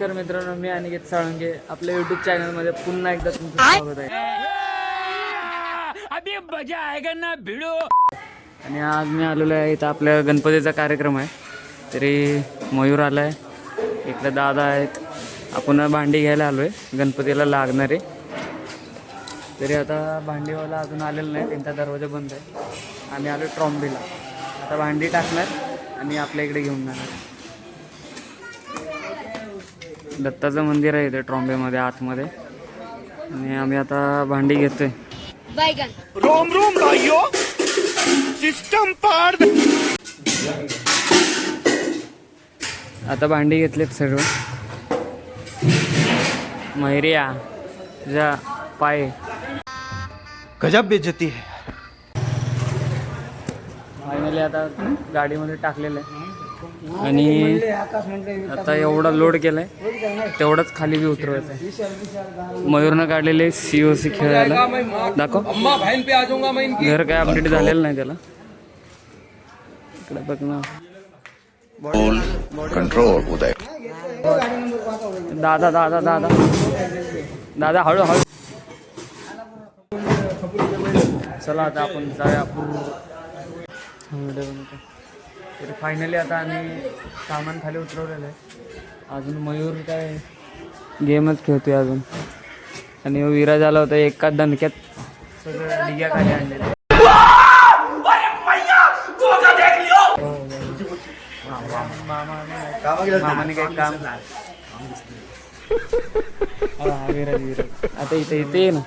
नमस्कार मित्रांनो मी अनिकेत साळुंगे आपल्या युट्यूब चॅनलमध्ये पुन्हा एकदा तुमचं स्वागत आहे. अभी मजा आएगा ना भिड़ो। आणि आज मी आलेलो आहे इथं आपल्या गणपतीचा कार्यक्रम आहे. तरी मयूर आला आहे इकडे दादा आहेत. आपण भांडी घ्यायला आलो आहे गणपतीला लागणारे तरी आता भांडीवाला अजून आलेलं नाही. त्यांचा दरवाजा बंद आहे. आम्ही आलो ट्रॉम्बीला. आता भांडी टाकणार आणि आपल्या इकडे घेऊन जाणार दत्ताचं मंदिर आहे इथे ट्रॉम्बेमध्ये आतमध्ये. आणि आम्ही आता भांडी घेतोय. बैगन रोम रोम भाइयों सिस्टम पार आता भांडी घेतलेत सर्व मैरिया तुझा पाय. गजब बेइज्जती है। फायनली आता गाडीमध्ये टाकलेलं आहे. आणि आता एवढा लोड केलाय तेवढंच खाली बी उतरवायचं आहे मयूरनं काढलेले सी ओ सी खेळायला दाखव. घर काय अपडेट झालेलं नाही त्याला. इकडे बघ ना. कंट्रोल उदय. दादा दादा दादा. दादा हळू हळू. चला आता आपण जाऊया. बनवतो तर फायनली आता आम्ही सामान खाली उतरवलेलं आहे. अजून मयूर काय गेमच खेळतोय अजून. आणि हो विराज आला होता एका दणक्यात. सगळं डिग्या खाली आणलेल्या मामाने काही काम विराज विराज. आता इथे इथे ये ना.